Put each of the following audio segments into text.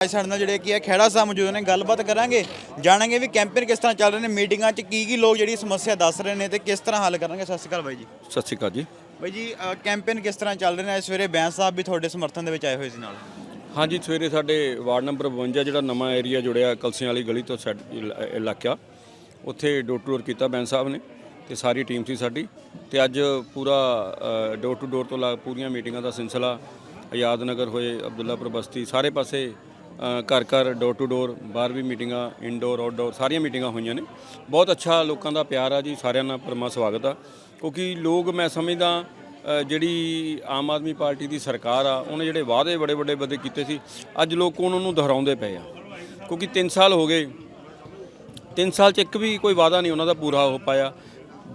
ਅੱਜ ਸਾਡੇ ਨਾਲ ਜਿਹੜੇ ਕੀ ਹੈ ਖੇੜਾ ਸਾਹਿਬ ਮੌਜੂਦ ਨੇ ਗੱਲਬਾਤ ਕਰਾਂਗੇ। ਜਾਣਾਂਗੇ ਵੀ ਕੈਂਪੇਨ ਕਿਸ ਤਰ੍ਹਾਂ ਚੱਲ ਰਹੇ ਨੇ ਮੀਟਿੰਗਾਂ 'ਚ ਕੀ ਕੀ ਲੋਕ ਜਿਹੜੀ ਸਮੱਸਿਆ ਦੱਸ ਰਹੇ ਨੇ ਤੇ ਕਿਸ ਤਰ੍ਹਾਂ ਹੱਲ ਕਰਾਂਗੇ ਸਤਿ ਸ਼੍ਰੀ ਅਕਾਲ ਬਾਈ ਜੀ। ਸਤਿ ਸ਼੍ਰੀ ਅਕਾਲ ਜੀ। ਬਾਈ ਜੀ ਕੈਂਪੇਨ ਕਿਸ ਤਰ੍ਹਾਂ ਚੱਲ ਰਹੇ ਨੇ? ਸਵੇਰੇ ਬੈਂਸ ਸਾਹਿਬ ਵੀ ਤੁਹਾਡੇ ਸਮਰਥਨ ਦੇ ਵਿੱਚ ਆਏ ਹੋਏ ਸੀ ਨਾਲ। ਹਾਂਜੀ ਸਵੇਰੇ ਸਾਡੇ ਵਾਰਡ ਨੰਬਰ 52 ਜਿਹੜਾ ਨਵਾਂ ਏਰੀਆ ਜੁੜਿਆ ਕਲਸੀਆਂ ਵਾਲੀ ਗਲੀ ਤੋਂ ਇਲਾਕਾ ਉੱਥੇ ਡੋਰ ਟੂ ਡੋਰ ਕੀਤਾ ਬੈਂਸ ਸਾਹਿਬ ਨੇ ਤੇ ਸਾਰੀ ਟੀਮ ਸੀ ਸਾਡੀ ਤੇ ਅੱਜ ਪੂਰਾ ਡੋਰ ਟੂ ਡੋਰ ਤੋਂ ਲਾ ਪੂਰੀਆਂ ਮੀਟਿੰਗਾਂ ਦਾ ਸਿਲਸਿਲਾ ਆਜ਼ਾਦ ਨਗਰ ਹੋਏ ਅਬਦੁੱਲਾਪੁਰ ਬਸਤੀ ਸਾਰੇ ਪਾਸੇ ਘਰ ਘਰ ਡੋਰ ਟੂ ਡੋਰ ਬਾਹਰ ਵੀ ਮੀਟਿੰਗਾਂ ਇਨਡੋਰ ਆਊਟਡੋਰ ਸਾਰੀਆਂ ਮੀਟਿੰਗਾਂ ਹੋਈਆਂ ਨੇ। ਬਹੁਤ ਅੱਛਾ ਲੋਕਾਂ ਦਾ ਪਿਆਰ ਆ ਜੀ, ਸਾਰਿਆਂ ਨਾਲ ਪਰਮਾ ਸਵਾਗਤ ਆ। ਕਿਉਂਕਿ ਲੋਕ ਮੈਂ ਸਮਝਦਾ ਜਿਹੜੀ ਆਮ ਆਦਮੀ ਪਾਰਟੀ ਦੀ ਸਰਕਾਰ ਆ, ਉਹਨੇ ਜਿਹੜੇ ਵਾਅਦੇ ਬੜੇ ਵੱਡੇ ਵੱਡੇ ਕੀਤੇ ਸੀ, ਅੱਜ ਲੋਕ ਉਹਨਾਂ ਨੂੰ ਦੁਹਰਾਉਂਦੇ ਪਏ ਆ। ਕਿਉਂਕਿ 3 ਸਾਲ ਹੋ ਗਏ 3 ਸਾਲ ਚ ਇੱਕ ਵੀ ਕੋਈ ਵਾਅਦਾ ਨਹੀਂ ਉਹਨਾਂ ਦਾ ਪੂਰਾ ਹੋ ਪਾਇਆ,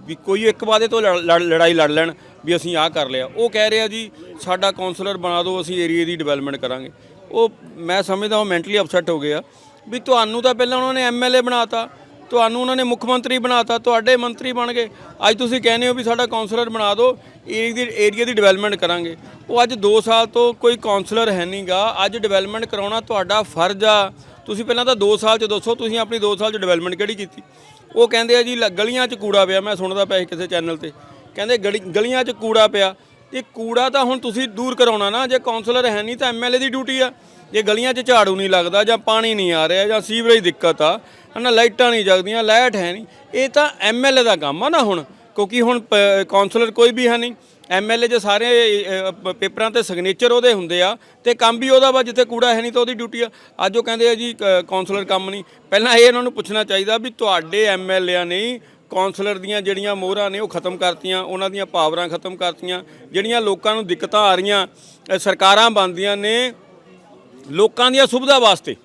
ਵੀ ਕੋਈ ਇੱਕ ਵਾਅਦੇ ਤੋਂ ਲੜ- ਲੜ- ਲੜਾਈ ਲੜ ਲੈਣ, ਵੀ ਅਸੀਂ ਆਹ ਕਰ ਲਿਆ। ਉਹ ਕਹਿ ਰਿਹਾ ਜੀ, ਸਾਡਾ ਕਾਉਂਸਲਰ ਬਣਾ ਦਿਓ, ਅਸੀਂ ਏਰੀਏ ਦੀ ਡਿਵੈਲਪਮੈਂਟ ਕਰਾਂਗੇ। ਉਹ ਮੈਂ ਸਮਝਦਾ ਉਹ ਮੈਂਟਲੀ ਅਪਸੈਟ ਹੋ ਗਏ ਆ। ਵੀ ਤੁਹਾਨੂੰ ਤਾਂ ਪਹਿਲਾਂ ਉਹਨਾਂ ਨੇ ਐਮਐਲਏ ਬਣਾਤਾ, ਤੁਹਾਨੂੰ ਉਹਨਾਂ ਨੇ ਮੁੱਖ ਮੰਤਰੀ ਬਣਾਤਾ, ਤੁਹਾਡੇ ਮੰਤਰੀ ਬਣ ਗਏ। ਅੱਜ ਤੁਸੀਂ ਕਹਿੰਦੇ ਹੋ ਵੀ ਸਾਡਾ ਕਾਉਂਸਲਰ ਬਣਾ ਦਿਓ ਏਰੀਆ ਦੀ ਏਰੀਆ ਦੀ ਡਿਵੈਲਪਮੈਂਟ ਕਰਾਂਗੇ। ਉਹ ਅੱਜ 2 ਸਾਲ ਤੋਂ ਕੋਈ ਕਾਉਂਸਲਰ ਹੈ ਨਹੀਂਗਾ ਅੱਜ ਡਿਵੈਲਪਮੈਂਟ ਕਰਾਉਣਾ ਤੁਹਾਡਾ ਫਰਜ਼ ਆ। ਤੁਸੀਂ ਪਹਿਲਾਂ ਤਾਂ 2 ਸਾਲ ਚ ਦੱਸੋ, ਤੁਸੀਂ ਆਪਣੀ 2 ਸਾਲ ਚ ਡਿਵੈਲਪਮੈਂਟ ਕਿਹੜੀ ਕੀਤੀ? ਉਹ ਕਹਿੰਦੇ ਆ ਜੀ, ਲ- ਗਲੀਆਂ 'ਚ ਕੂੜਾ ਪਿਆ। ਮੈਂ ਸੁਣਦਾ ਪਿਆ ਕਿਸੇ ਚੈਨਲ ਤੇ। ਕਹਿੰਦੇ ਗਲੀ- ਗਲੀਆਂ 'ਚ ਕੂੜਾ ਪਿਆ। ਇਹ ਕੂੜਾ ਤਾਂ ਹੁਣ ਤੁਸੀਂ ਦੂਰ ਕਰਾਉਣਾ ਨਾ, ਜੇ ਕਾਉਂਸਲਰ ਹੈ ਨਹੀਂ ਤਾਂ ਐਮਐਲਏ ਦੀ ਡਿਊਟੀ ਆ। ਜੇ ਗਲੀਆਂ 'ਚ ਝਾੜੂ ਨਹੀਂ ਲੱਗਦਾ ਜਾਂ ਪਾਣੀ ਨਹੀਂ ਆ ਰਿਹਾ ਜਾਂ ਸੀਵਰੇਜ ਦਿੱਕਤ ਆ, ਹਨਾ, ਲਾਈਟਾਂ ਨਹੀਂ ਜਗਦੀਆਂ, ਲਾਈਟ ਹੈ ਨਹੀਂ, ਇਹ ਤਾਂ ਐਮਐਲਏ ਦਾ ਕੰਮ ਆ ਨਾ ਹੁਣ, ਕਿਉਂਕਿ ਹੁਣ ਪ- ਕਾਉਂਸਲਰ ਕੋਈ ਵੀ ਹੈ ਨਹੀਂ ਐਮਐਲਏ ਜੇ ਸਾਰੇ ਪੇਪਰਾਂ ਤੇ ਸਿਗਨੇਚਰ ਉਹਦੇ ਹੁੰਦੇ ਆ ਤੇ ਕੰਮ ਵੀ ਉਹਦਾ ਵਾ, ਜਿੱਥੇ ਕੂੜਾ ਹੈ ਨਹੀਂ ਤਾਂ ਉਹਦੀ ਡਿਊਟੀ ਆ। ਅੱਜ ਉਹ ਕਹਿੰਦੇ ਆ ਜੀ ਕ- ਕਾਉਂਸਲਰ ਕੰਮ ਨਹੀਂ। ਪਹਿਲਾਂ ਇਹ ਇਹਨਾਂ ਨੂੰ ਪੁੱਛਣਾ ਚਾਹੀਦਾ ਵੀ ਤੁਹਾਡੇ ਐਮਐਲਏਆਂ ਨਹੀਂ ਕਾਉਂਸਲਰ ਦੀਆਂ ਜਿਹੜੀਆਂ ਮੋਹਰਾਂ ਨੇ ਉਹ ਖਤਮ ਕਰਤੀਆਂ, ਉਹਨਾਂ ਦੀਆਂ ਪਾਵਰਾਂ ਖਤਮ ਕਰਤੀਆਂ, ਜਿਹੜੀਆਂ ਲੋਕਾਂ ਨੂੰ ਦਿੱਕਤਾਂ ਆ ਰਹੀਆਂ ਸਰਕਾਰਾਂ ਬਣਦੀਆਂ ਨੇ ਲੋਕਾਂ ਦੀਆਂ ਸੁਵਿਧਾ ਵਾਸਤੇ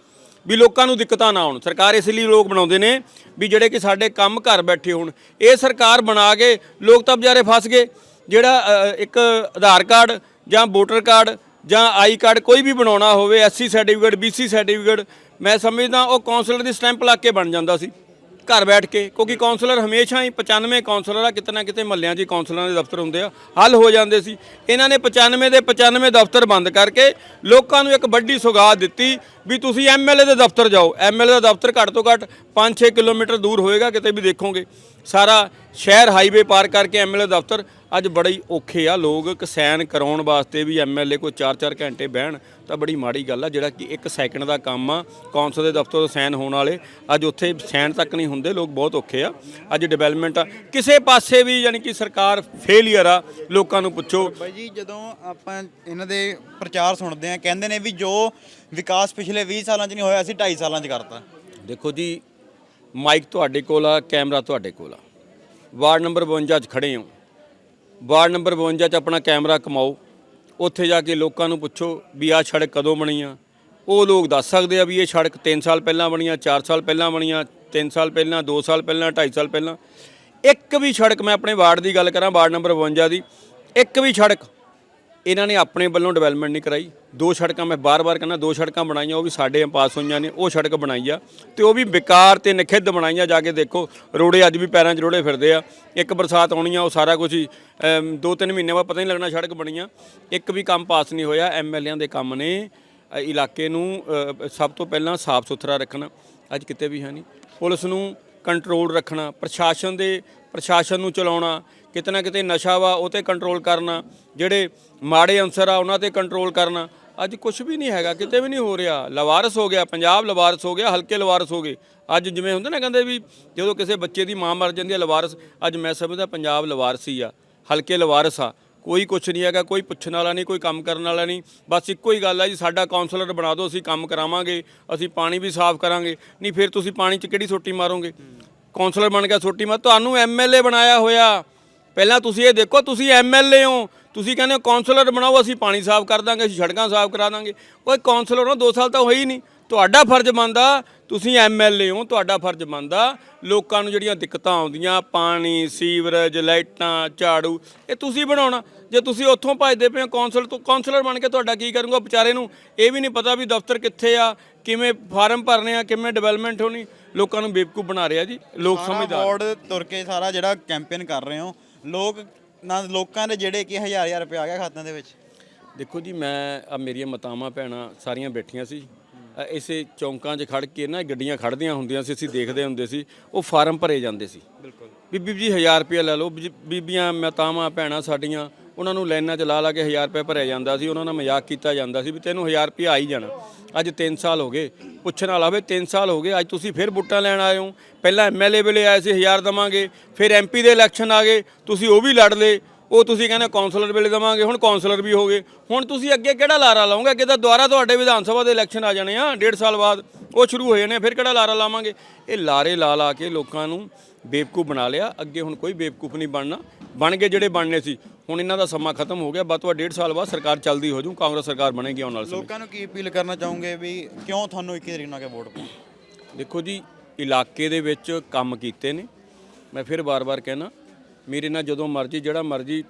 ਵੀ ਲੋਕਾਂ ਨੂੰ ਦਿੱਕਤਾਂ ਨਾ ਆਉਣ। ਸਰਕਾਰ ਇਸ ਲਈ ਲੋਕ ਬਣਾਉਂਦੇ ਨੇ ਵੀ ਜਿਹੜੇ ਕਿ ਸਾਡੇ ਕੰਮ ਘਰ ਬੈਠੇ ਹੋਣ। ਇਹ ਸਰਕਾਰ ਬਣਾ ਕੇ ਲੋਕ ਤਾਂ ਵਿਚਾਰੇ ਫਸ ਗਏ। ਜਿਹੜਾ ਇੱਕ ਆਧਾਰ ਕਾਰਡ ਜਾਂ ਵੋਟਰ ਕਾਰਡ ਜਾਂ ਆਈ ਕਾਰਡ ਕੋਈ ਵੀ ਬਣਾਉਣਾ ਹੋਵੇ ਐਸਸੀ ਸਰਟੀਫਿਕੇਟ ਬੀਸੀ ਸਰਟੀਫਿਕੇਟ, ਮੈਂ ਸਮਝਦਾ ਉਹ ਕਾਉਂਸਲਰ ਦੀ ਸਟੈਂਪ ਲਾ ਕੇ ਬਣ ਜਾਂਦਾ ਸੀ। ਘਰ ਬੈਠ ਕੇ, ਕਿਉਂਕਿ ਕਾਉਂਸਲਰ ਹਮੇਸ਼ਾ ਹੀ 95 ਕਾਉਂਸਲਰ ਆ, ਕਿਤੇ ਨਾ ਕਿਤੇ ਮਹੱਲਿਆਂ 'ਚ ਹੀ ਕਾਉਂਸਲਰਾਂ ਦੇ ਦਫ਼ਤਰ ਹੁੰਦੇ ਆ। ਹੱਲ ਹੋ ਜਾਂਦੇ ਸੀ। ਇਹਨਾਂ ਨੇ 95 ਦੇ 95 ਦਫ਼ਤਰ ਬੰਦ ਕਰਕੇ ਲੋਕਾਂ ਨੂੰ ਇੱਕ ਵੱਡੀ ਸੁਗਾਤ ਦਿੱਤੀ ਵੀ ਤੁਸੀਂ ਐਮਐਲਏ ਦੇ ਦਫ਼ਤਰ ਜਾਓ। ਐਮਐਲਏ ਦਾ ਦਫ਼ਤਰ ਘੱਟ ਤੋਂ ਘੱਟ 5-6 ਕਿਲੋਮੀਟਰ ਦੂਰ ਹੋਏਗਾ, ਕਿਤੇ ਵੀ ਦੇਖੋਗੇ। ਸਾਰਾ ਸ਼ਹਿਰ ਹਾਈਵੇ ਪਾਰ ਕਰਕੇ ਐਮਐਲਏ ਦਫ਼ਤਰ। ਅੱਜ ਬੜਾ ਔਖੇ ਆ ਲੋਕ ਕਸੈਨ ਕਰਾਉਣ ਵਾਸਤੇ ਵੀ ਐਮਐਲਏ ਕੋਈ 4-4 ਘੰਟੇ ਬਹਿਣ ਤਾਂ ਬੜੀ ਮਾੜੀ ਗੱਲ ਆ ਜਿਹੜਾ ਕਿ 1 ਸੈਕਿੰਡ ਦਾ ਕੰਮ ਆ ਕੌਂਸਲ ਦੇ ਦਫ਼ਤਰ ਤੋਂ ਸਾਈਨ ਹੋਣ ਵਾਲੇ। ਅੱਜ ਉੱਥੇ ਸਾਈਨ ਤੱਕ ਨਹੀਂ ਹੁੰਦੇ ਲੋਕ ਬਹੁਤ ਔਖੇ ਆ। ਅੱਜ ਡਿਵੈਲਪਮੈਂਟ ਆ। ਕਿਸੇ ਪਾਸੇ ਵੀ ਯਾਨੀ ਕਿ ਸਰਕਾਰ ਫੇਲਿਅਰ ਆ ਲੋਕਾਂ ਨੂੰ ਪੁੱਛੋ। ਬਾਈ ਜੀ ਜਦੋਂ ਆਪਾਂ ਇਹਨਾਂ ਦੇ ਪ੍ਰਚਾਰ ਸੁਣਦੇ ਆ ਕਹਿੰਦੇ ਨੇ ਵੀ ਜੋ ਵਿਕਾਸ ਪਿਛਲੇ 20 ਸਾਲਾਂ 'ਚ ਨਹੀਂ ਹੋਇਆ ਅਸੀਂ 2.5 ਸਾਲਾਂ 'ਚ ਕਰਤਾ। ਦੇਖੋ ਜੀ ਮਾਈਕ ਤੁਹਾਡੇ ਕੋਲ ਆ, ਕੈਮਰਾ ਤੁਹਾਡੇ ਕੋਲ ਆ। ਵਾਰਡ ਨੰਬਰ 52 'ਚ ਖੜੇ ਹੋ। ਵਾਰਡ ਨੰਬਰ 52 'ਚ ਆਪਣਾ ਕੈਮਰਾ ਕਮਾਓ। ਉੱਥੇ ਜਾ ਕੇ ਲੋਕਾਂ ਨੂੰ ਪੁੱਛੋ ਵੀ ਆਹ ਸੜਕ ਕਦੋਂ ਬਣੀ ਆ। ਉਹ ਲੋਕ ਦੱਸ ਸਕਦੇ ਆ ਵੀ ਇਹ ਸੜਕ 3 ਸਾਲ ਪਹਿਲਾਂ ਬਣੀ ਆ 4 ਸਾਲ ਪਹਿਲਾਂ ਬਣੀ ਆ 3 ਸਾਲ ਪਹਿਲਾਂ 2 ਸਾਲ ਪਹਿਲਾਂ 2.5 ਸਾਲ ਪਹਿਲਾਂ। ਇੱਕ ਵੀ ਸੜਕ ਮੈਂ ਆਪਣੇ ਵਾਰਡ ਦੀ ਗੱਲ ਕਰਾਂ, ਵਾਰਡ ਨੰਬਰ 52 ਦੀ। ਇੱਕ ਵੀ ਸੜਕ ਇਹਨਾਂ ਨੇ ਆਪਣੇ ਵੱਲੋਂ ਡਿਵੈਲਪਮੈਂਟ ਨਹੀਂ ਕਰਾਈ। ਦੋ ਸੜਕਾਂ ਮੈਂ ਬਾਰ-ਬਾਰ ਕਹਿੰਦਾ, ਦੋ ਸੜਕਾਂ ਬਣਾਈਆਂ, ਉਹ ਵੀ ਸਾਡੇ ਪਾਸ ਹੋਈਆਂ ਨੇ, ਉਹ ਸੜਕ ਬਣਾਈ ਆ। ਤੇ ਉਹ ਵੀ ਬੇਕਾਰ ਤੇ ਨਖਿੱਧ ਬਣਾਈਆਂ ਜਾ ਕੇ ਦੇਖੋ, ਰੋੜੇ ਅੱਜ ਵੀ ਪੈਰਾਂ 'ਚ ਰੋੜੇ ਫਿਰਦੇ ਆ। ਇੱਕ ਬਰਸਾਤ ਆਉਣੀ ਆ, ਉਹ ਸਾਰਾ ਕੁਝ ਹੀ ਦੋ ਤਿੰਨ ਮਹੀਨੇ ਬਾਅਦ ਪਤਾ ਨਹੀਂ ਲੱਗਣਾ ਸੜਕ ਬਣੀਆਂ ਇੱਕ ਵੀ ਕੰਮ ਪਾਸ ਨਹੀਂ ਹੋਇਆ ਐਮਐਲਏਆਂ ਦੇ ਕੰਮ ਨੇ। ਇਲਾਕੇ ਨੂੰ ਸਭ ਤੋਂ ਪਹਿਲਾਂ ਸਾਫ਼ ਸੁਥਰਾ ਰੱਖਣਾ, ਅੱਜ ਕਿਤੇ ਵੀ ਹੈ ਨਹੀਂ। ਪੁਲਿਸ ਨੂੰ ਕੰਟਰੋਲ ਰੱਖਣਾ, ਪ੍ਰਸ਼ਾਸਨ ਦੇ, ਪ੍ਰਸ਼ਾਸਨ ਨੂੰ ਚਲਾਉਣਾ ਕਿਤੇ ਨਾ ਕਿਤੇ ਨਸ਼ਾ ਵਾ ਉਹ ਤੇ ਕੰਟਰੋਲ ਕਰਨਾ, ਜਿਹੜੇ ਮਾੜੇ ਅਨਸਰ ਆ ਉਹਨਾਂ ਤੇ ਕੰਟਰੋਲ ਕਰਨਾ। ਅੱਜ ਕੁਝ ਵੀ ਨਹੀਂ ਹੈਗਾ, ਕਿਤੇ ਵੀ ਨਹੀਂ ਹੋ ਰਿਹਾ। ਲਵਾਰਸ ਹੋ ਗਿਆ, ਪੰਜਾਬ ਲਵਾਰਸ ਹੋ ਗਿਆ, ਹਲਕੇ ਲਵਾਰਸ ਹੋ ਗਏ। ਅੱਜ ਜਿਵੇਂ ਹੁੰਦੇ ਨਾ ਕਹਿੰਦੇ ਵੀ ਜਦੋਂ ਕਿਸੇ ਬੱਚੇ ਦੀ ਮਾਂ ਮਰ ਜਾਂਦੀ ਹੈ ਲਵਾਰਸ, ਅੱਜ ਮੈਂ ਸਮਝਦਾ ਪੰਜਾਬ ਲਵਾਰਸ ਹੀ ਆ, ਹਲਕੇ ਲਵਾਰਸ ਆ। ਕੋਈ ਕੁਛ ਨਹੀਂ ਹੈਗਾ, ਕੋਈ ਪੁੱਛਣ ਵਾਲਾ ਨਹੀਂ, ਕੋਈ ਕੰਮ ਕਰਨ ਵਾਲਾ ਨਹੀਂ। ਬਸ ਇੱਕੋ ਹੀ ਗੱਲ ਹੈ ਜੀ, ਸਾਡਾ ਕਾਉਂਸਲਰ ਬਣਾ ਦਿਓ, ਅਸੀਂ ਕੰਮ ਕਰਾਵਾਂਗੇ, ਅਸੀਂ ਪਾਣੀ ਵੀ ਸਾਫ਼ ਕਰਾਂਗੇ। ਨਹੀਂ, ਫਿਰ ਤੁਸੀਂ ਪਾਣੀ 'ਚ ਕਿਹੜੀ ਸੋਟੀ ਮਾਰੋਗੇ? ਕਾਉਂਸਲਰ ਬਣ ਗਿਆ ਸੋਟੀ ਮਾਰ, ਤੁਹਾਨੂੰ ਐਮਐਲਏ ਬਣਾਇਆ ਹੋਇਆ। ਪਹਿਲਾਂ ਤੁਸੀਂ ਇਹ ਦੇਖੋ ਤੁਸੀਂ ਐਮਐਲਏ ਹੋ ਤੁਸੀਂ ਕਹਿੰਦੇ ਹੋ ਕਾਉਂਸਲਰ ਬਣਾਓ ਅਸੀਂ ਪਾਣੀ ਸਾਫ਼ ਕਰ ਦਾਂਗੇ ਅਸੀਂ ਸੜਕਾਂ ਸਾਫ਼ ਕਰਾ ਦਾਂਗੇ। ਓਏ ਕਾਉਂਸਲਰ ਹੋ 2 ਸਾਲ ਤਾਂ ਹੋਈ ਨਹੀਂ। ਤੁਹਾਡਾ ਫਰਜ਼ ਬਣਦਾ ਤੁਸੀਂ ਐਮਐਲਏ ਹੋ ਤੁਹਾਡਾ ਫਰਜ਼ ਬਣਦਾ ਲੋਕਾਂ ਨੂੰ ਜਿਹੜੀਆਂ ਦਿੱਕਤਾਂ ਆਉਂਦੀਆਂ ਪਾਣੀ ਸੀਵਰੇਜ ਲਾਈਟਾਂ ਝਾੜੂ ਇਹ ਤੁਸੀਂ ਬਣਾਉਣਾ। ਜੇ ਤੁਸੀਂ ਉੱਥੋਂ ਭੱਜਦੇ ਪਏ ਹੋ ਕੌਂਸਲ ਤੋਂ ਕੌਂਸਲਰ ਬਣ ਕੇ ਤੁਹਾਡਾ ਕੀ ਕਰੂੰਗਾ? ਵਿਚਾਰੇ ਨੂੰ ਇਹ ਵੀ ਨਹੀਂ ਪਤਾ ਵੀ ਦਫ਼ਤਰ ਕਿੱਥੇ ਆ ਕਿਵੇਂ ਫਾਰਮ ਭਰਨੇ ਆ ਕਿਵੇਂ ਡਿਵੈਲਪਮੈਂਟ ਹੋਣੀ। ਲੋਕਾਂ ਨੂੰ ਬੇਵਕੂਫ ਬਣਾ ਰਿਹਾ ਜੀ ਲੋਕ ਸਮਝਦਾਰ। ਬੋਰਡ ਤੁਰ ਕੇ ਸਾਰਾ ਜਿਹੜਾ ਕੈਂਪੇਨ ਕਰ ਰਹੇ ਹੋ ਲੋਕ ਨਾ ਲੋਕਾਂ ਦੇ ਜਿਹੜੇ ਕਿ ਹਜ਼ਾਰ ਹਜ਼ਾਰ ਰੁਪਏ ਆ ਗਿਆ ਖਾਤਿਆਂ ਦੇ ਵਿੱਚ। ਦੇਖੋ ਜੀ ਮੈਂ ਆ ਮੇਰੀਆਂ ਮਾਤਾਵਾਂ ਭੈਣਾਂ ਸਾਰੀਆਂ ਬੈਠੀਆਂ ਸੀ। ਅ, ਇਸੇ ਚੌਂਕਾਂ 'ਚ ਖੜ ਕੇ ਨਾ ਗੱਡੀਆਂ ਖੜਦੀਆਂ ਹੁੰਦੀਆਂ ਸੀ ਅਸੀਂ ਦੇਖਦੇ ਹੁੰਦੇ ਸੀ ਉਹ ਫਾਰਮ ਭਰੇ ਜਾਂਦੇ ਸੀ। ਬਿਲਕੁਲ। ਬੀਬੀ ਜੀ 1000 ਰੁਪਏ ਲੈ ਲਓ। ਬੀਜੀ- ਬੀਬੀਆਂ ਮਾਤਾਵਾਂ ਭੈਣਾਂ ਸਾਡੀਆਂ ਉਹਨਾਂ ਨੂੰ ਲਾਈਨਾਂ 'ਚ ਲਾ ਲਾ ਕੇ 1000 ਰੁਪਏ ਭਰਿਆ ਜਾਂਦਾ ਸੀ, ਉਹਨਾਂ ਨਾਲ ਮਜ਼ਾਕ ਕੀਤਾ ਜਾਂਦਾ ਸੀ ਵੀ ਤੈਨੂੰ 1000 ਰੁਪਏ ਆ ਹੀ ਜਾਣਾ। ਅੱਜ 3 ਸਾਲ ਹੋ ਗਏ। ਪੁੱਛਣ ਵਾਲਾ ਹੋਵੇ 3 ਸਾਲ ਹੋ ਗਏ, ਅੱਜ ਤੁਸੀਂ ਫਿਰ ਵੋਟਾਂ ਲੈਣ ਆਏ ਹੋ। ਪਹਿਲਾਂ ਐਮਐਲਏ ਵੇਲੇ ਆਏ ਸੀ 1000 ਦਵਾਂਗੇ, ਫਿਰ ਐਮਪੀ ਦੇ ਇਲੈਕਸ਼ਨ ਆ ਗਏ, ਤੁਸੀਂ ਉਹ ਵੀ ਲੜ ਲਏ। ਉਹ ਤੁਸੀਂ ਕਹਿੰਦੇ ਕਾਉਂਸਲਰ ਵੇਲੇ ਦਵਾਂਗੇ ਹੁਣ ਕਾਉਂਸਲਰ ਵੀ ਹੋ ਗਏ। ਹੁਣ ਤੁਸੀਂ ਅੱਗੇ ਕਿਹੜਾ ਲਾਰਾ ਲਾਓਗੇ ਅੱਗੇ ਤਾਂ ਦੁਬਾਰਾ ਤੁਹਾਡੇ ਵਿਧਾਨ ਸਭਾ ਦੇ ਇਲੈਕਸ਼ਨ ਆ ਜਾਣੇ ਆ ਡੇਢ ਸਾਲ ਬਾਅਦ। ਉਹ ਸ਼ੁਰੂ ਹੋ ਜਾਣੇ ਆ, ਫਿਰ ਕਿਹੜਾ ਲਾਰਾ ਲਾਵਾਂਗੇ? ਇਹ ਲਾਰੇ ਲਾ ਲਾ ਕੇ ਲੋਕਾਂ ਨੂੰ ਬੇਵਕੂਫ ਬਣਾ ਲਿਆ। ਅੱਗੇ ਹੁਣ ਕੋਈ ਬੇਵਕੂਫ ਨਹੀਂ ਬਣਨਾ। ਬਣ ਗਏ ਜਿਹੜੇ ਬਣਨੇ ਸੀ। ਹੁਣ ਇਹਨਾਂ ਦਾ ਸਮਾਂ ਖਤਮ ਹੋ ਗਿਆ। ਤੋਂ ਡੇਢ ਸਾਲ ਬਾਅਦ ਸਰਕਾਰ ਚੱਲਦੀ ਹੋ ਜੂ ਕਾਂਗਰਸ ਸਰਕਾਰ ਬਣੇਗੀ ਆਉਣ ਵਾਲੇ ਸਮੇਂ। ਲੋਕਾਂ ਨੂੰ ਕੀ ਅਪੀਲ ਕਰਨਾ ਚਾਹੋਗੇ ਵੀ ਕਿਉਂ ਤੁਹਾਨੂੰ 21 ਤਰੀਕ ਨੂੰ ਆ ਕੇ ਵੋਟ ਪਾਉਣੀ? ਦੇਖੋ ਜੀ ਇਲਾਕੇ ਦੇ ਵਿੱਚ ਕੰਮ ਕੀਤੇ ਨੇ। ਮੈਂ ਫਿਰ ਬਾਰ-ਬਾਰ ਕਹਿਣਾ ਮੇਰੇ ਨਾਲ ਜਦੋਂ ਮਰਜ਼ੀ, ਜਿਹੜਾ ਮਰਜ਼ੀ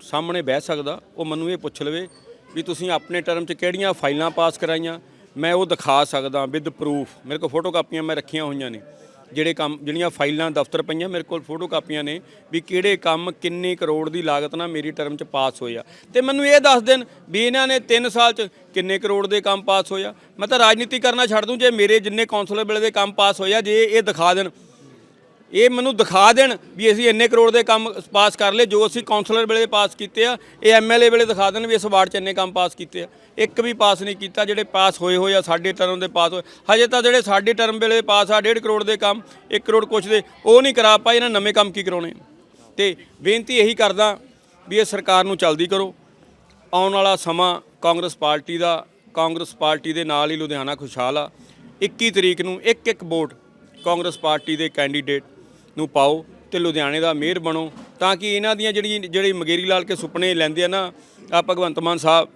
ਸਾਹਮਣੇ ਬਹਿ ਸਕਦਾ, ਉਹ ਮੈਨੂੰ ਇਹ ਪੁੱਛ ਲਵੇ ਵੀ ਤੁਸੀਂ ਆਪਣੇ ਟਰਮ 'ਚ ਕਿਹੜੀਆਂ ਫਾਈਲਾਂ ਪਾਸ ਕਰਾਈਆਂ? ਮੈਂ ਉਹ ਦਿਖਾ ਸਕਦਾ ਵਿਦ ਪ੍ਰੂਫ ਮੇਰੇ ਕੋਲ ਫੋਟੋ ਕਾਪੀਆਂ ਮੈਂ ਰੱਖੀਆਂ ਹੋਈਆਂ ਨੇ। ਜਿਹੜੇ ਕੰਮ, ਜਿਹੜੀਆਂ ਫਾਈਲਾਂ ਦਫ਼ਤਰ ਪਈਆਂ ਮੇਰੇ ਕੋਲ ਫੋਟੋ ਕਾਪੀਆਂ ਨੇ ਵੀ ਕਿਹੜੇ ਕੰਮ ਕਿੰਨੇ ਕਰੋੜ ਦੀ ਲਾਗਤ ਨਾਲ ਮੇਰੀ ਟਰਮ 'ਚ ਪਾਸ ਹੋਇਆ। ਤੇ ਮੈਨੂੰ ਇਹ ਦੱਸ ਦੇਣ ਵੀ ਇਹਨਾਂ ਨੇ 3 ਸਾਲ 'ਚ ਕਿੰਨੇ ਕਰੋੜ ਦੇ ਕੰਮ ਪਾਸ ਹੋਇਆ। ਮੈਂ ਤਾਂ ਰਾਜਨੀਤੀ ਕਰਨਾ ਛੱਡ ਦੂੰ, ਜੇ ਮੇਰੇ ਜਿੰਨੇ ਕੌਂਸਲਰ ਵੇਲੇ ਦੇ ਕੰਮ ਪਾਸ ਹੋਇਆ, ਜੇ ਇਹ ਦਿਖਾ ਦੇਣ ਇਹ ਮੈਨੂੰ ਦਿਖਾ ਦੇਣ ਵੀ ਅਸੀਂ ਇੰਨੇ ਕਰੋੜ ਦੇ ਕੰਮ ਪਾਸ ਕਰ ਲਏ, ਜੋ ਅਸੀਂ ਕਾਉਂਸਲਰ ਵੇਲੇ ਪਾਸ ਕੀਤੇ ਆ, ਇਹ ਐਮਐਲਏ ਵੇਲੇ ਦਿਖਾ ਦੇਣ ਵੀ ਇਸ ਵਾਰਡ 'ਚ ਇੰਨੇ ਕੰਮ ਪਾਸ ਕੀਤੇ ਆ। ਇੱਕ ਵੀ ਪਾਸ ਨਹੀਂ ਕੀਤਾ, ਜਿਹੜੇ ਪਾਸ ਹੋਏ ਹੋਏ ਆ, ਸਾਡੇ ਟਰਮ ਦੇ ਪਾਸ ਹੋਏ। ਹਜੇ ਤਾਂ ਜਿਹੜੇ ਸਾਡੇ ਟਰਮ ਵੇਲੇ ਪਾਸ ਆ 1.5 ਕਰੋੜ ਦੇ ਕੰਮ 1 ਕਰੋੜ ਕੁਛ ਦੇ, ਉਹ ਨਹੀਂ ਕਰਾ ਪਾਏ, ਇਹਨਾਂ ਨਵੇਂ ਕੰਮ ਕੀ ਕਰਾਉਣੇ? ਤੇ ਬੇਨਤੀ ਇਹੀ ਕਰਦਾ ਵੀ ਇਹ ਸਰਕਾਰ ਨੂੰ ਚਲਦੀ ਕਰੋ। ਆਉਣ ਵਾਲਾ ਸਮਾਂ ਕਾਂਗਰਸ ਪਾਰਟੀ ਦਾ, ਕਾਂਗਰਸ ਪਾਰਟੀ ਦੇ ਨਾਲ ਹੀ ਲੁਧਿਆਣਾ ਖੁਸ਼ਹਾਲ ਆ। 21 ਤਰੀਕ ਨੂੰ ਇੱਕ ਇੱਕ ਵੋਟ ਕਾਂਗਰਸ ਪਾਰਟੀ ਦੇ ਕੈਂਡੀਡੇਟ ਨੂੰ ਪਾਓ ਤੇ ਲੁਧਿਆਣੇ ਦਾ ਮੇਅਰ ਬਣੋ ਤਾਂ ਕਿ ਇਹਨਾਂ ਦੀਆਂ ਜਿਹੜੀ ਜਿਹੜੀ ਮਗੇਰੀ ਲਾਲ ਕੇ ਸੁਪਨੇ ਲੈਂਦੇ ਆ ਨਾ ਆ ਭਗਵੰਤ ਮਾਨ ਸਾਹਿਬ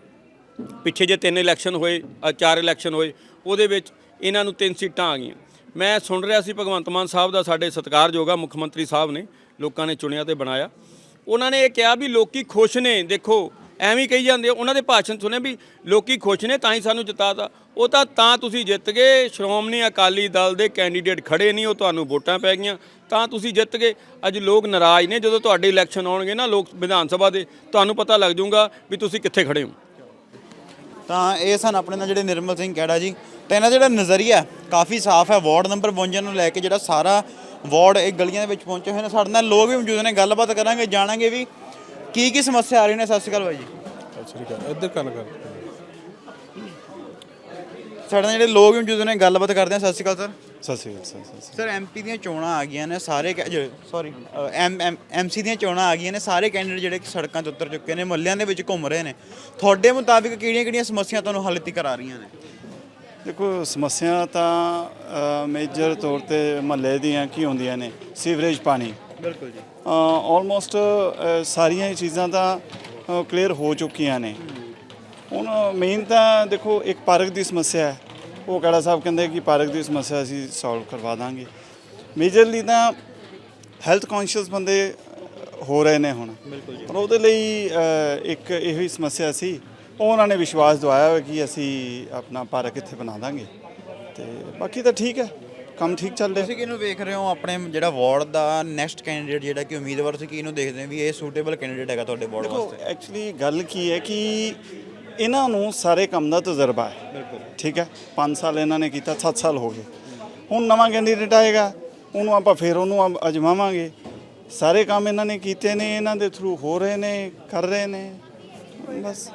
ਪਿੱਛੇ ਜੇ ਤਿੰਨ ਇਲੈਕਸ਼ਨ ਹੋਏ ਚਾਰ ਇਲੈਕਸ਼ਨ ਹੋਏ ਉਹਦੇ ਵਿੱਚ ਇਹਨਾਂ ਨੂੰ ਤਿੰਨ ਸੀਟਾਂ ਆ ਗਈਆਂ। ਮੈਂ ਸੁਣ ਰਿਹਾ ਸੀ ਭਗਵੰਤ ਮਾਨ ਸਾਹਿਬ ਦਾ ਸਾਡੇ ਸਤਿਕਾਰਯੋਗ ਆ ਮੁੱਖ ਮੰਤਰੀ ਸਾਹਿਬ ਨੇ ਲੋਕਾਂ ਨੇ ਚੁਣਿਆ ਤੇ ਬਣਾਇਆ। ਉਹਨਾਂ ਨੇ ਇਹ ਕਿਹਾ ਵੀ ਲੋਕੀ ਖੁਸ਼ ਨੇ ਦੇਖੋ ਐਵੇਂ ਕਹੀ ਜਾਂਦੇ ਆ, ਉਹਨਾਂ ਦੇ ਭਾਸ਼ਣ ਸੁਣੇ ਵੀ ਲੋਕੀ ਖੁਸ਼ ਨੇ ਤਾਂ ਹੀ ਸਾਨੂੰ ਜਿਤਾਤਾ ਉਹ ਤਾਂ ਤਾਂ ਤੁਸੀਂ ਜਿੱਤ ਗਏ ਸ਼੍ਰੋਮਣੀ ਅਕਾਲੀ ਦਲ ਦੇ ਕੈਂਡੀਡੇਟ ਖੜੇ ਨਹੀਂ ਉਹ ਤੁਹਾਨੂੰ ਵੋਟਾਂ ਪੈ ਗਈਆਂ। ਤਾਂ ਤੁਸੀਂ ਜਿੱਤ ਗਏ। ਅੱਜ ਲੋਕ ਨਾਰਾਜ਼ ਨੇ। ਜਦੋਂ ਤੁਹਾਡੇ ਇਲੈਕਸ਼ਨ ਆਉਣਗੇ ਨਾ ਲੋਕ ਵਿਧਾਨ ਸਭਾ ਦੇ ਤੁਹਾਨੂੰ ਪਤਾ ਲੱਗ ਜਾਊਗਾ ਵੀ ਤੁਸੀਂ ਕਿੱਥੇ ਖੜੇ ਹੋ। ਤਾਂ ਇਹ ਸਨ ਆਪਣੇ ਨਾਲ ਜਿਹੜੇ ਨਿਰਮਲ ਸਿੰਘ ਕਿਹੜਾ ਜੀ। ਤੇ ਇਹਨਾਂ ਦਾ ਜਿਹੜਾ ਨਜ਼ਰੀਆ ਕਾਫੀ ਸਾਫ਼ ਹੈ। ਵਾਰਡ ਨੰਬਰ 52 ਨੂੰ ਲੈ ਕੇ ਜਿਹੜਾ ਸਾਰਾ ਵਾਰਡ ਇਹ ਗਲੀਆਂ ਦੇ ਵਿੱਚ ਪਹੁੰਚੇ ਹੋਏ ਨੇ। ਸਾਡੇ ਨਾਲ ਲੋਕ ਵੀ ਮੌਜੂਦ ਨੇ। ਗੱਲਬਾਤ ਕਰਾਂਗੇ ਜਾਣਾਂਗੇ ਵੀ ਕੀ ਕੀ ਸਮੱਸਿਆ ਆ ਰਹੀ ਨੇ। ਸਤਿ ਸ਼੍ਰੀ ਅਕਾਲ ਬਾਈ ਜੀ। ਸਤਿ ਸ਼੍ਰੀ ਅਕਾਲ। ਇੱਧਰ ਕੰਨ ਕਰ। ਸਾਡੇ ਨਾਲ ਜਿਹੜੇ ਲੋਕ ਵੀ ਮੌਜੂਦ ਨੇ ਗੱਲਬਾਤ ਕਰਦੇ ਆ। ਸਤਿ ਸ਼੍ਰੀ ਅਕਾਲ ਸਰ। ਸਤਿ ਸ਼੍ਰੀ ਅਕਾਲ ਸਤਿ ਸ਼੍ਰੀ ਅਕਾਲ। ਸਰ ਐਮਪੀ ਦੀਆਂ ਚੋਣਾਂ ਆ ਗਈਆਂ ਨੇ ਸਾਰੇ ਸੌਰੀ ਐਮ ਐਮਸੀ ਦੀਆਂ ਚੋਣਾਂ ਆ ਗਈਆਂ ਨੇ ਸਾਰੇ ਕੈਂਡੀਡੇਟ ਜਿਹੜੇ ਕਿ ਸੜਕਾਂ ਤੇ ਉਤਰ ਚੁੱਕੇ ਨੇ ਮੁਹੱਲਿਆਂ ਦੇ ਵਿੱਚ ਘੁੰਮ ਰਹੇ ਨੇ। ਤੁਹਾਡੇ ਮੁਤਾਬਿਕ ਕਿਹੜੀਆਂ-ਕਿਹੜੀਆਂ ਸਮੱਸਿਆ ਤੁਹਾਨੂੰ ਹੱਲ ਤੱਕ ਆ ਰਹੀਆਂ ਨੇ? ਦੇਖੋ ਸਮੱਸਿਆ ਤਾਂ ਮੇਜਰ ਤੌਰ ਤੇ ਮਹੱਲੇ ਦੀਆਂ ਕੀ ਹੁੰਦੀਆਂ ਨੇ? ਸੀਵਰੇਜ ਪਾਣੀ। ਬਿਲਕੁਲ ਜੀ। ਆਲਮੋਸਟ ਸਾਰੀਆਂ ਹੀ ਚੀਜ਼ਾਂ ਤਾਂ ਕਲੀਅਰ ਹੋ ਚੁੱਕੀਆਂ ਨੇ। ਹੁਣ ਮੇਨ ਤਾਂ ਦੇਖੋ ਇੱਕ ਪਾਰਕ ਦੀ ਸਮੱਸਿਆ ਹੈ। ਉਹ ਕਿਹੜਾ ਸਾਹਿਬ ਕਹਿੰਦੇ ਕਿ ਪਾਰਕ ਦੀ ਸਮੱਸਿਆ ਅਸੀਂ ਸੋਲਵ ਕਰਵਾ ਦਾਂਗੇ। ਮੇਜਰਲੀ ਤਾਂ ਹੈਲਥ ਕੌਨਸ਼ੀਅਸ ਬੰਦੇ ਹੋ ਰਹੇ ਨੇ ਹੁਣ। ਪਰ ਉਹਦੇ ਲਈ ਇੱਕ ਇਹੋ ਹੀ ਸਮੱਸਿਆ ਸੀ। ਉਹ ਉਹਨਾਂ ਨੇ ਵਿਸ਼ਵਾਸ ਦਿਵਾਇਆ ਹੋਇਆ ਕਿ ਅਸੀਂ ਆਪਣਾ ਪਾਰਕ ਇੱਥੇ ਬਣਾ ਦਾਂਗੇ। ਤੇ ਬਾਕੀ ਤਾਂ ਠੀਕ ਹੈ। ਕੰਮ ਠੀਕ ਚੱਲ ਰਿਹਾ। ਤੁਸੀਂ ਕਿਹਨੂੰ ਵੇਖ ਰਹੇ ਹੋ ਆਪਣੇ ਜਿਹੜਾ ਵਾਰਡ ਦਾ ਨੈਕਸਟ ਕੈਂਡੀਡੇਟ ਜਿਹੜਾ ਕਿ ਉਮੀਦਵਾਰ ਤੁਸੀਂ ਕਿਹਨੂੰ ਦੇਖਦੇ ਹੋ ਵੀ ਇਹ ਸੂਟੇਬਲ ਕੈਂਡੀਡੇਟ ਹੈਗਾ ਤੁਹਾਡੇ ਵਾਰਡ ਦੇਖੋ ਵਾਸਤੇ? ਐਕਚੁਅਲੀ ਗੱਲ ਕੀ ਹੈ ਕਿ ਇਹਨਾਂ ਨੂੰ ਸਾਰੇ ਕੰਮ ਦਾ ਤਜਰਬਾ ਹੈ। ਬਿਲਕੁਲ। ਠੀਕ ਹੈ? 5 ਸਾਲ ਇਹਨਾਂ ਨੇ ਕੀਤਾ 7 ਸਾਲ ਹੋ ਗਏ। ਹੁਣ ਨਵਾਂ ਕੈਂਡੀਡੇਟ ਆਏਗਾ ਉਹਨੂੰ ਆਪਾਂ ਫਿਰ ਉਹਨੂੰ ਅਜਮਾਵਾਂਗੇ। ਸਾਰੇ ਕੰਮ ਇਹਨਾਂ ਨੇ ਕੀਤੇ ਨੇ ਇਹਨਾਂ ਦੇ ਥਰੂ ਹੋ ਰਹੇ ਨੇ ਕਰ ਰਹੇ ਨੇ। ਬਸ।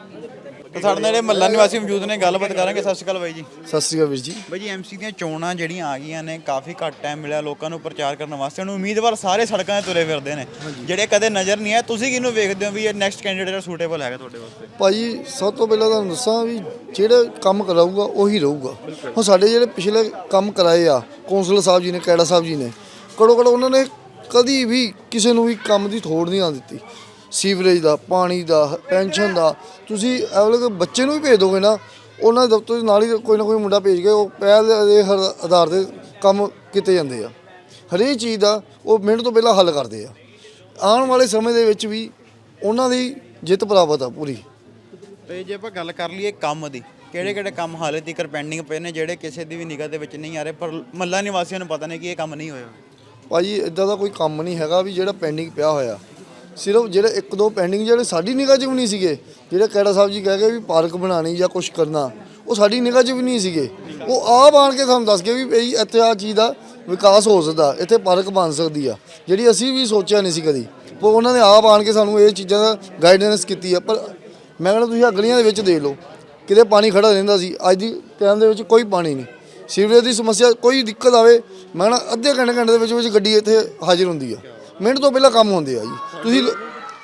ਤਾਂ ਸਾਡੇ ਨਾਲ ਜਿਹੜੇ ਮੱਲਾ ਨਿਵਾਸੀ ਮੌਜੂਦ ਨੇ ਗੱਲਬਾਤ ਕਰਾਂਗੇ। ਸਤਿ ਸ਼੍ਰੀ ਅਕਾਲ ਬਾਈ ਜੀ। ਸਤਿ ਸ਼੍ਰੀ ਅਕਾਲ ਵੀਰ ਜੀ। ਬਾਈ ਜੀ ਐਮਸੀ ਦੀਆਂ ਚੋਣਾਂ ਜਿਹੜੀਆਂ ਆ ਗਈਆਂ ਨੇ ਕਾਫੀ ਘੱਟ ਟਾਈਮ ਮਿਲਿਆ ਲੋਕਾਂ ਨੂੰ ਪ੍ਰਚਾਰ ਕਰਨ ਵਾਸਤੇ। ਹੁਣ ਉਮੀਦਵਾਰ ਸਾਰੇ ਸੜਕਾਂ 'ਤੇ ਤੁਰੇ ਫਿਰਦੇ ਨੇ। ਜਿਹੜੇ ਕਦੇ ਨਜ਼ਰ ਨਹੀਂ ਆਏ ਤੁਸੀਂ ਕਿਹਨੂੰ ਵੇਖਦੇ ਹੋ ਵੀ ਇਹ ਨੈਕਸਟ ਕੈਂਡੀਡੇਟ ਸੂਟੇਬਲ ਹੈਗਾ ਤੁਹਾਡੇ ਵਾਸਤੇ? ਭਾਜੀ ਸਭ ਤੋਂ ਪਹਿਲਾਂ ਤੁਹਾਨੂੰ ਦੱਸਾਂ ਵੀ ਜਿਹੜਾ ਕੰਮ ਕਰਾਊਗਾ ਉਹੀ ਰਹੂਗਾ। ਹੁਣ ਸਾਡੇ ਜਿਹੜੇ ਪਿਛਲੇ ਕੰਮ ਕਰਾਏ ਆ ਕੌਂਸਲਰ ਸਾਹਿਬ ਜੀ ਨੇ ਕੈੜਾ ਸਾਹਿਬ ਜੀ ਨੇ ਕੜੋ ਕੜੋ ਉਹਨਾਂ ਨੇ ਕਦੀ ਵੀ ਕਿਸੇ ਨੂੰ ਵੀ ਕੰਮ ਦੀ ਥੋੜ ਨਹੀਂ ਆ ਦਿੱਤੀ। ਸੀਵਰੇਜ ਦਾ ਪਾਣੀ ਦਾ ਪੈਨਸ਼ਨ ਦਾ ਤੁਸੀਂ ਐਵੇਂ ਬੱਚੇ ਨੂੰ ਵੀ ਭੇਜ ਦੋਗੇ ਨਾ ਉਹਨਾਂ ਦੇ ਦਫ਼ਤਰ ਦੇ ਨਾਲ ਹੀ ਕੋਈ ਨਾ ਕੋਈ ਮੁੰਡਾ ਭੇਜ ਕੇ ਉਹ ਪਹਿਲ ਦੇ ਆਧਾਰ ਤੇ ਕੰਮ ਕੀਤੇ ਜਾਂਦੇ ਆ। ਹਰੇਕ ਚੀਜ਼ ਦਾ ਉਹ ਮਿੰਟ ਤੋਂ ਪਹਿਲਾਂ ਹੱਲ ਕਰਦੇ ਆ। ਆਉਣ ਵਾਲੇ ਸਮੇਂ ਦੇ ਵਿੱਚ ਵੀ ਉਹਨਾਂ ਦੀ ਜਿੱਤ ਪ੍ਰਾਪਤ ਆ ਪੂਰੀ। ਤੇ ਜੇ ਆਪਾਂ ਗੱਲ ਕਰ ਲਈਏ ਕੰਮ ਦੀ ਕਿਹੜੇ ਕਿਹੜੇ ਕੰਮ ਹਾਲੇ ਤੱਕ ਪੈਂਡਿੰਗ ਪਏ ਨੇ ਜਿਹੜੇ ਕਿਸੇ ਦੀ ਵੀ ਨਿਗਾਹ ਦੇ ਵਿੱਚ ਨਹੀਂ ਆ ਰਹੇ ਪਰ ਮੱਲਾ ਨਿਵਾਸੀਆਂ ਨੂੰ ਪਤਾ ਨਹੀਂ ਕਿ ਇਹ ਕੰਮ ਨਹੀਂ ਹੋਇਆ। ਭਾਜੀ ਇਦਾਂ ਦਾ ਕੋਈ ਕੰਮ ਨਹੀਂ ਹੈਗਾ ਵੀ ਜਿਹੜਾ ਪੈਂਡਿੰਗ ਪਿਆ ਹੋਇਆ। ਸਿਰਫ ਜਿਹੜੇ ਇੱਕ ਦੋ ਪੈਂਡਿੰਗ ਜਿਹੜੇ ਸਾਡੀ ਨਿਗਾਹ 'ਚ ਵੀ ਨਹੀਂ ਸੀਗੇ, ਜਿਹੜੇ ਕੈੜਾ ਸਾਹਿਬ ਜੀ ਕਹਿ ਗਏ ਵੀ ਪਾਰਕ ਬਣਾਣੀ ਜਾਂ ਕੁਝ ਕਰਨਾ, ਉਹ ਸਾਡੀ ਨਿਗਾਹ 'ਚ ਵੀ ਨਹੀਂ ਸੀਗੇ। ਉਹ ਆਪ ਆਣ ਕੇ ਸਾਨੂੰ ਦੱਸ ਗਏ ਵੀ ਭਈ ਇੱਥੇ ਆ ਚੀਜ਼ ਦਾ ਵਿਕਾਸ ਹੋ ਸਕਦਾ, ਇੱਥੇ ਪਾਰਕ ਬਣ ਸਕਦੀ ਆ। ਜਿਹੜੀ ਅਸੀਂ ਵੀ ਸੋਚਿਆ ਨਹੀਂ ਸੀ ਕਦੀ। ਪਰ ਉਹਨਾਂ ਨੇ ਆਪ ਆਣ ਕੇ ਸਾਨੂੰ ਇਹ ਚੀਜ਼ਾਂ ਦਾ ਗਾਈਡੈਂਸ ਕੀਤੀ ਆ। ਪਰ ਮੈਂ ਕਹਿੰਦਾ ਤੁਸੀਂ ਆ ਗਲੀਆਂ ਦੇ ਵਿੱਚ ਦੇਖ ਲਓ, ਕਿਤੇ ਪਾਣੀ ਖੜਾ ਰਹਿੰਦਾ ਸੀ। ਅੱਜ ਦੀ ਟਾਈਮ ਦੇ ਵਿੱਚ ਕੋਈ ਪਾਣੀ ਨਹੀਂ। ਸੀਵਰੇਜ ਦੀ ਸਮੱਸਿਆ ਕੋਈ ਦਿੱਕਤ ਆਵੇ, ਮੈਂ ਨਾ ਅੱਧੇ ਘੰਟੇ ਘੰਟੇ ਦੇ ਵਿੱਚ ਵਿੱਚ ਗੱਡੀ ਇੱਥੇ ਹਾਜ਼ਰ ਹੁੰਦੀ ਆ। ਮਿੰਟ ਤੋਂ ਪਹਿਲਾਂ ਕੰਮ ਹੁੰਦੇ ਆ ਜੀ। ਤੁਸੀਂ ਲੋ-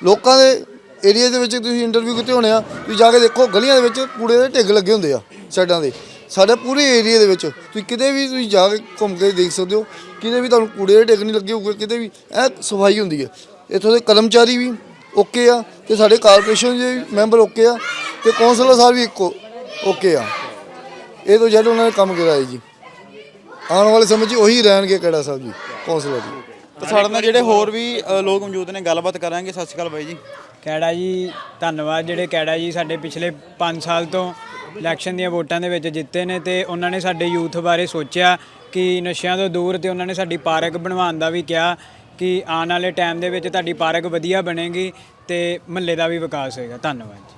ਲੋਕਾਂ ਦੇ ਏਰੀਆ ਦੇ ਵਿੱਚ ਤੁਸੀਂ ਇੰਟਰਵਿਊ ਕੀਤੇ ਹੋਣੇ ਆ, ਤੁਸੀਂ ਜਾ ਕੇ ਦੇਖੋ, ਗਲੀਆਂ ਦੇ ਵਿੱਚ ਕੂੜੇ ਦੇ ਢਿੱਗ ਲੱਗੇ ਹੁੰਦੇ ਆ ਸਾਈਡਾਂ ਦੇ। ਸਾਡੇ ਪੂਰੇ ਏਰੀਆ ਦੇ ਵਿੱਚ, ਤੁਸੀਂ ਕਿਤੇ ਵੀ ਤੁਸੀਂ ਜਾ ਕੇ ਘੁੰਮ ਕੇ ਦੇਖ ਸਕਦੇ ਹੋ, ਕਿਤੇ ਵੀ ਤੁਹਾਨੂੰ ਕੂੜੇ ਦੇ ਢਿੱਗ ਨਹੀਂ ਲੱਗੇ ਹੋਊਗੇ, ਕਿਤੇ ਵੀ ਇਹ ਸਫ਼ਾਈ ਹੁੰਦੀ ਹੈ ਇੱਥੋਂ ਦੇ ਕਰਮਚਾਰੀ ਵੀ ਓਕੇ ਆ, ਤੇ ਸਾਡੇ ਕਾਰਪੋਰੇਸ਼ਨ ਦੇ ਮੈਂਬਰ ਓਕੇ ਆ, ਤੇ ਕੌਂਸਲਰ ਸਾਹਿਬ ਵੀ ਇੱਕੋ ਓਕੇ ਆ। ਇਹ ਤੋਂ ਜਦ ਉਹਨਾਂ ਨੇ ਕੰਮ ਕਰਾਇਆ ਜੀ। ਆਉਣ ਵਾਲੇ ਸਮੇਂ 'ਚ ਉਹੀ ਰਹਿਣਗੇ ਕਿਹੜਾ ਸਾਹਿਬ ਜੀ ਕੌਂਸਲਰ ਜੀ। ਤਾਂ ਸਾਡੇ ਨਾਲ ਜਿਹੜੇ ਹੋਰ ਵੀ ਅ, ਲੋਕ ਮੌਜੂਦ ਨੇ ਗੱਲਬਾਤ ਕਰਾਂਗੇ। ਸਤਿ ਸ਼੍ਰੀ ਅਕਾਲ ਬਾਈ ਜੀ। ਕੈੜਾ ਜੀ ਧੰਨਵਾਦ। ਜਿਹੜੇ ਕੈੜਾ ਜੀ ਸਾਡੇ ਪਿਛਲੇ 5 ਸਾਲ ਤੋਂ ਇਲੈਕਸ਼ਨ ਦੀਆਂ ਵੋਟਾਂ ਦੇ ਵਿੱਚ ਜਿੱਤੇ ਨੇ ਤੇ ਉਹਨਾਂ ਨੇ ਸਾਡੇ ਯੂਥ ਬਾਰੇ ਸੋਚਿਆ ਕਿ ਨਸ਼ਿਆਂ ਤੋਂ ਦੂਰ ਤੇ ਉਹਨਾਂ ਨੇ ਸਾਡੀ ਪਾਰਕ ਬਣਵਾਉਣ ਦਾ ਵੀ ਕਿਹਾ ਕਿ ਆਉਣ ਵਾਲੇ ਟਾਈਮ ਦੇ ਵਿੱਚ ਤੁਹਾਡੀ ਪਾਰਕ ਵਧੀਆ ਬਣੇਗੀ ਤੇ ਮਹੱਲੇ ਦਾ ਵੀ ਵਿਕਾਸ ਹੋਏਗਾ। ਧੰਨਵਾਦ ਜੀ।